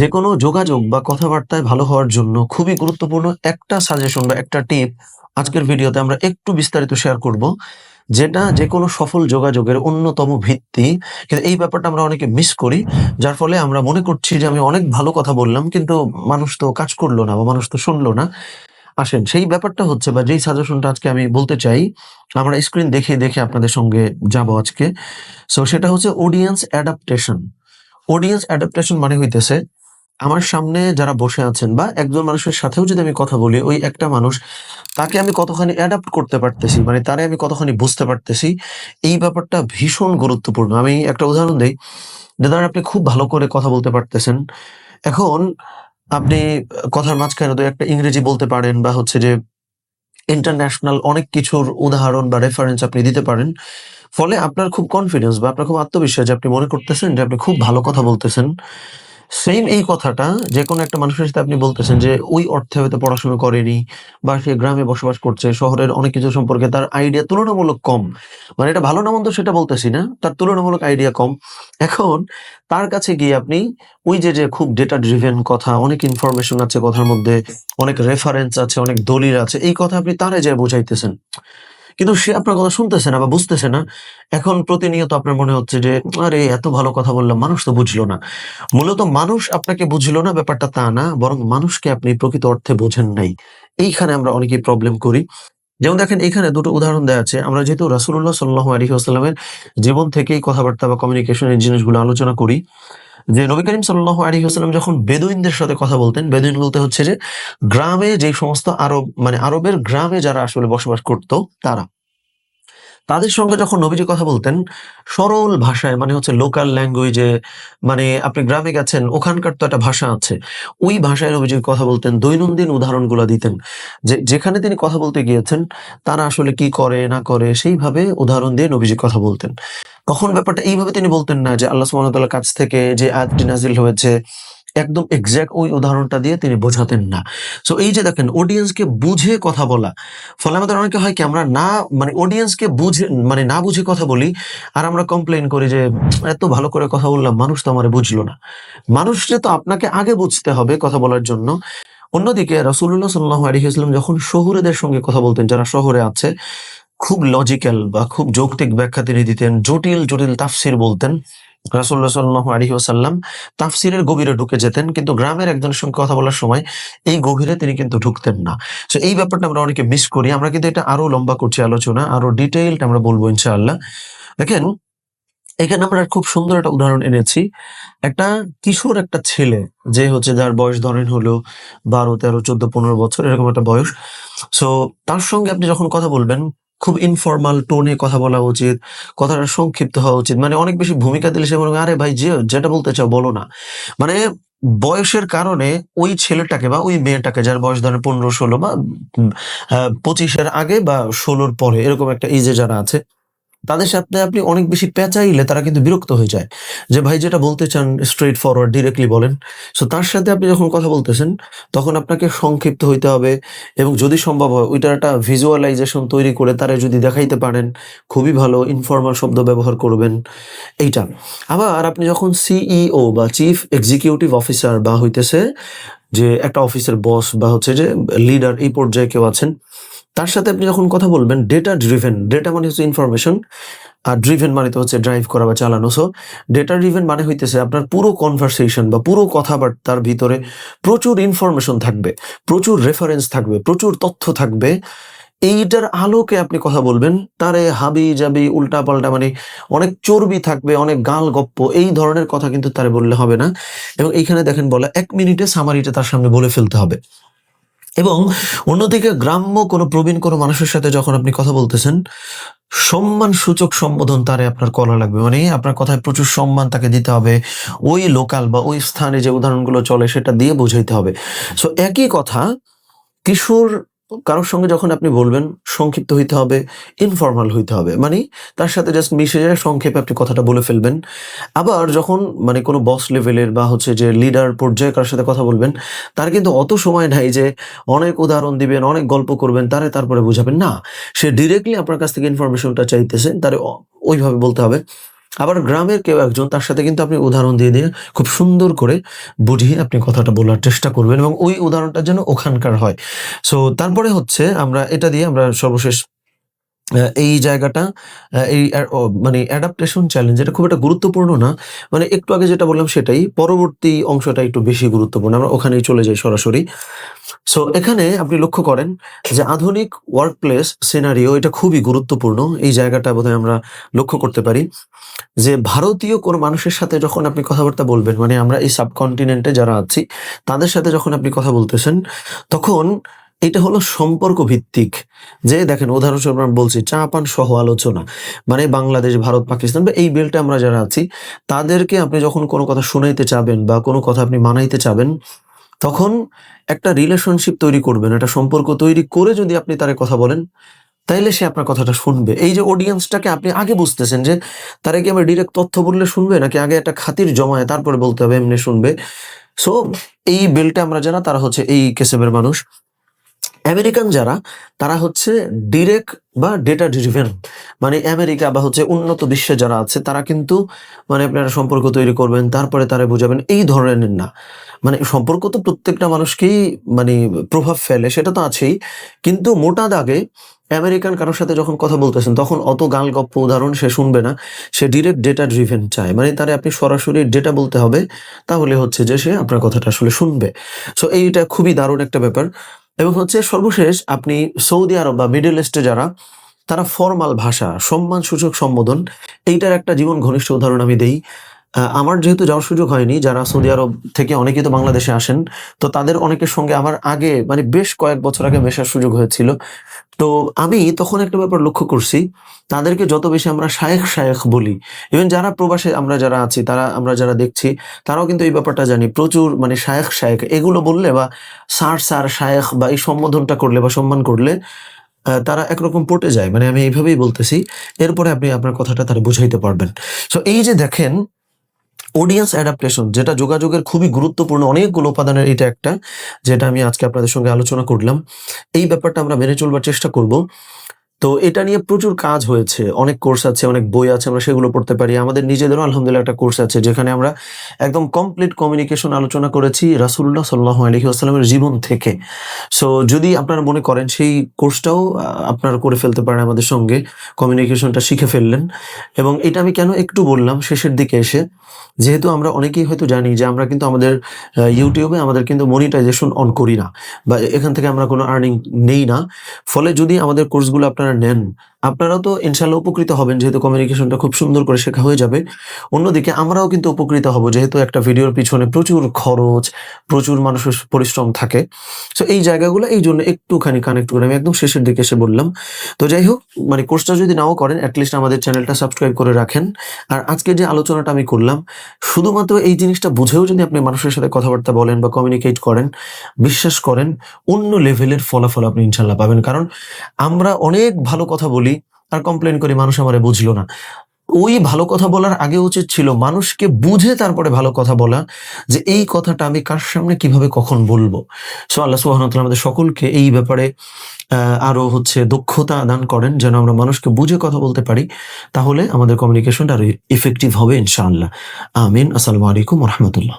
যে কোনো যোগাযোগ বা কথাবার্তায় ভালো হওয়ার জন্য খুবই গুরুত্বপূর্ণ একটা সাজেশন বা একটা টিপ আজকের ভিডিওতে আমরা একটু বিস্তারিত শেয়ার করব, যেটা যে কোনো সফল যোগাযোগের অন্যতম ভিত্তি। কিন্তু এই ব্যাপারটা আমরা অনেকে মিস করি, যার ফলে আমরা মনে করছি যে আমি অনেক ভালো কথা বললাম, কিন্তু মানুষ তো কাজ করল না বা মানুষ তো শুনলো না। আসেন, সেই ব্যাপারটা হচ্ছে বা যেই সাজেশনটা আজকে আমি বলতে চাই, আমরা স্ক্রিন দেখে দেখে আপনাদের সঙ্গে যাব আজকে। সো সেটা হচ্ছে অডিয়েন্স অ্যাডাপ্টেশন অডিয়েন্স অ্যাডাপ্টেশন মানে হইতেছে আমার সামনে যারা বসে আছেন বা একজন মানুষের সাথেও যদি আমি কথা বলি, ওই একটা মানুষ, তাকে আমি কতখানি অ্যাডাপ্ট করতে পারতেছি মানে তারে আমি কতখানি বুঝতে পারতেছি, এই ব্যাপারটা ভীষণ গুরুত্বপূর্ণ। আমি একটা উদাহরণ দিই। যে ধরেন আপনি খুব ভালো করে কথা বলতে পারতেছেন। এখন আপনি কথার মাঝখানে তো একটা ইংরেজি বলতে পারেন বা হচ্ছে যে ইন্টারন্যাশনাল অনেক কিছুর উদাহরণ বা রেফারেন্স আপনি দিতে পারেন। ফলে আপনার খুব কনফিডেন্স বা আপনার খুব আত্মবিশ্বাস যে আপনি মনে করতেছেন যে আপনি খুব ভালো কথা বলতেছেন। সেম এই কথাটা যে কোনো একটা মানুষের সাথে আপনি বলতেছেন যে, ওই অর্থে হয়তো পড়াশোনা করেনি বা সে গ্রামে বসবাস করছে, শহরের অনেক কিছু সম্পর্কে তার আইডিয়া তুলনামূলক কম। মানে এটা ভালো না মন্দ সেটা বলতেছি না, তার তুলনামূলক আইডিয়া কম। এখন তার কাছে গিয়ে আপনি ওই যে যে খুব ডেটা ড্রিভেন কথা, অনেক ইনফরমেশন আছে কথার মধ্যে, অনেক রেফারেন্স আছে, অনেক দলিল আছে, এই কথা আপনি তারে যায় বোঝাইতেছেন। কিন্তু সে আপনার কথা শুনতেছে না বা বুঝতেছে না। এখন প্রতিনিয়ত আপনার মনে হচ্ছে যে, আরে, এত ভালো কথা বললাম মানুষ তো বুঝলো না। মূলত মানুষ আপনাকে বুঝলো না, ব্যাপারটা তা না, বরং মানুষকে আপনি প্রকৃত অর্থে বোঝেন নাই। এইখানে আমরা অনেকেই প্রবলেম করি। যেমন দেখেন এখানে দুটো উদাহরণ দেওয়া আছে। আমরা যেহেতু রাসুল্লাহ সাল্লাহ আলী আসসালামের জীবন থেকেই কথাবার্তা বা কমিউনিকেশনের জিনিসগুলো আলোচনা করি যে নবী করিম সাল্লাহ আলী আসসালাম যখন বেদুইনদের সাথে কথা বলতেন, বেদুইন বলতে হচ্ছে যে, গ্রামে যে সমস্ত আরব মানে আরবের গ্রামে যারা আসলে বসবাস করত, তারা। তাদের সঙ্গে যখন নবীজি কথা বলতেন, সরল ভাষায় মানে হচ্ছে লোকাল ল্যাঙ্গুয়েজে মানে আপনি গ্রামে গেছেন, ওখানকার তো একটা ভাষা আছে, ওই ভাষায় নবীজি কথা বলতেন, দৈনন্দিন উদাহরণগুলো দিতেন। যে, যেখানে তিনি কথা বলতে গিয়েছেন, তারা আসলে কি করে, না করে, সেইভাবে উদাহরণ দিয়ে নবীজি কথা বলতেন। তখন ব্যাপারটা এইভাবে তিনি বলতেন না যে, আল্লাহ সুবহানাহু কাছ থেকে যে আয়াতটি নাজিল হয়েছে একদম এক্সাক্ট ওই উদাহরণটা দিয়ে তিনি বোঝাতেন না। সো এই যে দেখেন অডিয়েন্সকে বুঝে কথা বলা, ফলে আমাদের অনেকে হয় কি, আমরা না মানে অডিয়েন্সকে বুঝে মানে না বুঝে কথা বলি, আর আমরা কমপ্লেন করি যে, এত ভালো করে কথা বললাম, মানুষ তো আমার বুঝলো না। মানুষকে তো আপনাকে আগে বুঝতে হবে কথা বলার জন্য। অন্যদিকে রাসুল্লাহ সাল্লাহ আলহিহাস্লাম যখন শহুরেদের সঙ্গে কথা বলতেন, যারা শহরে আছে, খুব লজিক্যাল বা খুব যৌক্তিক ব্যাখ্যা তিনি দিতেন, জটিল জটিল তাফসির বলতেন। রাসুল্লাহ সাল্লাহ আলী ওসাল্লাম তাফসিরের গভীরে ঢুকে যেতেন, কিন্তু গ্রামের একজনের সঙ্গে কথা বলার সময় এই গভীরে তিনি কিন্তু ঢুকতেন না। তো এই ব্যাপারটা আমরা অনেকে মিস করি। আমরা কিন্তু এটা আরও লম্বা করছি আলোচনা, আরও ডিটেইলড আমরা বলব ইনশাআল্লাহ। দেখেন, এখানে আমরা খুব সুন্দর একটা উদাহরণ এনেছি। একটা কিশোর একটা ছেলে, যে হচ্ছে যার বয়স ধরেন হলো বারো, তেরো, চোদ্দ, পনেরো বছর, এরকম একটা বয়স। সো তার সঙ্গে আপনি যখন কথা বলবেন খুব ইনফর্মাল টোনে কথা বলা উচিত, কথাটা সংক্ষিপ্ত হওয়া উচিত। মানে অনেক বেশি ভূমিকা দিলে সে মনে আরে ভাই, যে, যেটা বলতে চাও বলো না। মানে বয়সের কারণে ওই ছেলেটাকে বা ওই মেয়েটাকে যার বয়স ধরেন পনেরো, ষোলো বা পঁচিশের আগে বা ষোলোর পরে, এরকম একটা ইজে যারা আছে তাদের সাথে আপনি অনেক বেশি পেঁচাইলে তারা কিন্তু বিরক্ত হয়ে যায়। যে ভাই যেটা বলতে চান স্ট্রেট ফরওয়ার্ড ডিরেক্টলি বলেন। সো তার সাথে আপনি যখন কথা বলতেছেন, তখন আপনাকে সংক্ষিপ্ত হইতে হবে এবং যদি সম্ভব হয়, ওইটার একটা ভিজুয়ালাইজেশন তৈরি করে তারা যদি দেখাইতে পারেন, খুবই ভালো ইনফর্মাল শব্দ ব্যবহার করবেন। এইটা। আবার আপনি যখন সিইও বা চিফ এক্সিকিউটিভ অফিসার বা হইতেছে, যে একটা অফিসের বস বা হচ্ছে যে লিডার এই পর্যায়ে কেউ আছেন তার সাথে আপনি যখন কথা বলবেন ডেটা ড্রিভেন ডেটা মানে হচ্ছে ইনফরমেশন আর ড্রিভেন মানে তো হচ্ছে ড্রাইভ করা বা চালানো। সো ডেটা ড্রিভেন মানে হইতেছে আপনার পুরো কনভারসেশন বা পুরো কথাবার্তার ভিতরে প্রচুর ইনফরমেশন থাকবে, প্রচুর রেফারেন্স থাকবে, প্রচুর তথ্য থাকবে। এইটার আলোকে আপনি কথা বলবেন, তারে হাবি জাবি উল্টা পাল্টা মানে অনেক চর্বি থাকবে, অনেক গাল গপ্প, এই ধরনের কথা কিন্তু তারে বললে হবে না। এবং এইখানে দেখেন বলা, এক মিনিটে সামারিটা তার সামনে বলে ফেলতে হবে। এবং অন্যদিকে গ্রাম্য কোনো প্রবীণ কোনো মানুষের সাথে যখন আপনি কথা বলতেছেন সম্মান সূচক সম্বোধন তারে আপনার করা লাগবে। মানে আপনার কথায় প্রচুর সম্মান তাকে দিতে হবে। ওই লোকাল বা ওই স্থানে যে উদাহরণগুলো চলে সেটা দিয়ে বোঝাইতে হবে। সো একই কথা, কিশোর কারোর সঙ্গে যখন আপনি বলবেন, সংক্ষিপ্ত হইতে হবে ইনফর্মাল হইতে হবে মানে তার সাথে জাস্ট মিশে যায়, সংক্ষেপে আপনি কথাটা বলে ফেলবেন। আবার যখন মানে কোনো বস লেভেলের বা হচ্ছে যে লিডার পর্যায়ে কারোর সাথে কথা বলবেন, তার কিন্তু অত সময় নাই যে অনেক উদাহরণ দিবেন, অনেক গল্প করবেন, তারে তারপরে বুঝাবেন। না, সে ডিরেক্টলি আপনার কাছ থেকে ইনফরমেশনটা চাইতেছে, তারে ওইভাবে বলতে হবে। আবার গ্রামের কেউ একজন, তার সাথে কিন্তু আপনি উদাহরণ দিয়ে দিয়ে খুব সুন্দর করে বুঝিয়ে আপনি কথাটা বলার চেষ্টা করবেন এবং ওই উদাহরণটা যেন ওখানকার হয়। সো তারপরে হচ্ছে আমরা এটা দিয়ে আমরা সর্বশেষ এই জায়গাটা এই মানে অ্যাডাপ্টেশন চ্যালেঞ্জ এটা খুব একটা গুরুত্বপূর্ণ না। মানে একটু আগে যেটা বললাম সেটাই, পরবর্তী অংশটা একটু বেশি গুরুত্বপূর্ণ, আমরা ওখানেই চলে যাই সরাসরি। সো এখানে আপনি লক্ষ্য করেন যে আধুনিক ওয়ার্ক প্লেস সিনারিও এটা খুবই গুরুত্বপূর্ণ, এই জায়গাটা বোধহয় আমরা লক্ষ্য করতে পারি। যে ভারতীয় কোনো মানুষের সাথে যখন আপনি কথাবার্তা বলবেন মানে আমরা এই সাবকন্টিনেন্টে যারা আছি, তাদের সাথে যখন আপনি কথা বলতেছেন, তখন এটা হলো সম্পর্ক ভিত্তিক যে দেখেন, উদাহরণস্বরূপ আমরা বলছি চা পান সহ আলোচনা মানে বাংলাদেশ, ভারত, পাকিস্তান বা এই বেল্টে আমরা যারা আছি, তাদেরকে আপনি যখন কোনো কথা শোনাইতে চাবেন বা কোনো কথা আপনি মানাইতে চাবেন, তখন একটা রিলেশনশিপ তৈরি করবেন, একটা সম্পর্ক তৈরি করে যদি আপনি তারে কথা বলেন, তাইলে সে আপনার কথাটা শুনবে। এই যে অডিয়েন্সটাকে আপনি আগে বুঝতেছেন যে, তারা কি আমার ডিরেক্ট তথ্য বললে শুনবে, নাকি আগে একটা খাতির জমায় তারপরে বলতে হবে, এমনি শুনবে? সো এই বেলটা আমরা যারা, তারা হচ্ছে এই কেসেবের মানুষ। আমেরিকান যারা, তারা হচ্ছে ডিরেক্ট বা ডেটা ড্রিভেন মানে আমেরিকা বা হচ্ছে উন্নত বিশ্বে যারা আছে, তারা কিন্তু মানে আপনারা সম্পর্ক তৈরি করবেন, তারপরে তারা বোঝাবেন এই ধরনের না। মানে সম্পর্ক তো প্রত্যেকটা মানুষকেই মানে প্রভাব ফেলে, সেটা তো আছেই। কিন্তু মোটা দাগে আমেরিকান কারোর সাথে যখন কথা বলতেছেন, তখন অত গাল গপ্প উদাহরণ সে শুনবে না, সে ডিরেক্ট ডেটা ড্রিভেন চায়। মানে তারে আপনি সরাসরি ডেটা বলতে হবে, তাহলে হচ্ছে যে সে আপনার কথাটা আসলে শুনবে। সো এইটা খুবই দারুণ একটা ব্যাপার। এবং হচ্ছে সর্বশেষ আপনি সৌদি আরব বা মিডল ইস্টে যারা, তারা ফর্মাল ভাষা, সম্মানসূচক সম্বোধন, এইটার একটা জীবন ঘনিষ্ঠ উদাহরণ আমি দেই। আমার যেহেতু যাওয়ার সুযোগ হয়নি, যারা সৌদি আরব থেকে অনেকেই তো বাংলাদেশে আসেন, তো তাদের অনেকের সঙ্গে আমার আগে মানে বেশ কয়েক বছর আগে মেশার সুযোগ হয়েছিল। তো আমি তখন একটা ব্যাপার লক্ষ্য করছি, তাদেরকে যত বেশি আমরা শায়েখ শায়েখ বলি ইভেন যারা প্রবাসে আমরা যারা আছি, তারা, আমরা যারা দেখছি, তারাও কিন্তু এই ব্যাপারটা জানি। প্রচুর মানে শায়েখ শায়েখ, এগুলো বললে বা স্যার সার শায়েখ বা এই সম্বোধনটা করলে বা সম্মান করলে তারা একরকম পটে যায়। মানে আমি এইভাবেই বলতেছি, এরপরে আপনি আপনার কথাটা তারা বুঝাইতে পারবেন। সো এই যে দেখেন অডিয়েন্স অ্যাডাপ্টেশন যেটা যোগাযোগের খুবই গুরুত্বপূর্ণ, অনেকগুলো উপাদানের এটা একটা, যেটা আমি আজকে আপনাদের সঙ্গে আলোচনা করলাম। এই ব্যাপারটা আমরা মেনে চলবার চেষ্টা করব। তো এটা নিয়ে প্রচুর কাজ হয়েছে। অনেক কোর্স আছে, অনেক বই আছে, আমরা সেগুলো পড়তে পারি। আমাদের নিজেদেরও আলহামদুলিল্লাহ একটা কোর্স আছে, যেখানে আমরা একদম কমপ্লিট কমিউনিকেশন আলোচনা করেছি রাসুল্লাহ সাল্লাহ আলহি আসসালামের জীবন থেকে। সো যদি আপনারা মনে করেন সেই কোর্সটাও আপনারা করে ফেলতে পারেন আমাদের সঙ্গে কমিউনিকেশনটা শিখে ফেললেন। এবং এটা আমি কেন একটু বললাম শেষের দিকে এসে, যেহেতু আমরা অনেকেই হয়তো জানি যে আমরা কিন্তু আমাদের ইউটিউবে আমাদের কিন্তু মনিটাইজেশন অন করি না, বা এখান থেকে আমরা কোনো আর্নিং নেই না। ফলে যদি আমাদের কোর্সগুলো আপনারা আপনারা নেন আপনারাও তো ইনশাল্লাহ উপকৃত হবেন, যেহেতু কমিউনিকেশনটা খুব সুন্দর করে শেখা হয়ে যাবে। অন্যদিকে আমরাও কিন্তু উপকৃত হব, যেহেতু একটা ভিডিওর পিছনে প্রচুর খরচ, প্রচুর মানুষের পরিশ্রম থাকে। সো এই জায়গাগুলো, এই জন্য একটুখানি কানেক্ট করে আমি একদম শেষের দিকে এসে বললাম। তো যাই হোক মানে কোর্সটা যদি নাও করেন অ্যাটলিস্ট আমাদের চ্যানেলটা সাবস্ক্রাইব করে রাখেন। আর আজকে যে আলোচনাটা আমি করলাম, শুধুমাত্র এই জিনিসটা বুঝেও যদি আপনি মানুষের সাথে কথাবার্তা বলেন বা কমিউনিকেট করেন, বিশ্বাস করেন, অন্য লেভেলের ফলাফল আপনি ইনশাল্লাহ পাবেন। কারণ আমরা অনেক ভালো কথা বলি আর কমপ্লেন করি মানুষ আমারে বুঝলো না। ওই ভালো কথা বলার আগে উচিত ছিল মানুষকে বুঝে তারপরে ভালো কথা বলা যে এই কথাটা আমি কার সামনে কীভাবে কখন বলব। সো আল্লাহ সুবহানাহু আমাদের সকলকে এই ব্যাপারে আহ, আরও হচ্ছে দক্ষতা দান করেন যেন আমরা মানুষকে বুঝে কথা বলতে পারি। তাহলে আমাদের কমিউনিকেশনটা আরও ইফেক্টিভ হবে ইনশাআল্লাহ। আমিন। আসসালামু আলাইকুম রহমতুল্লাহ।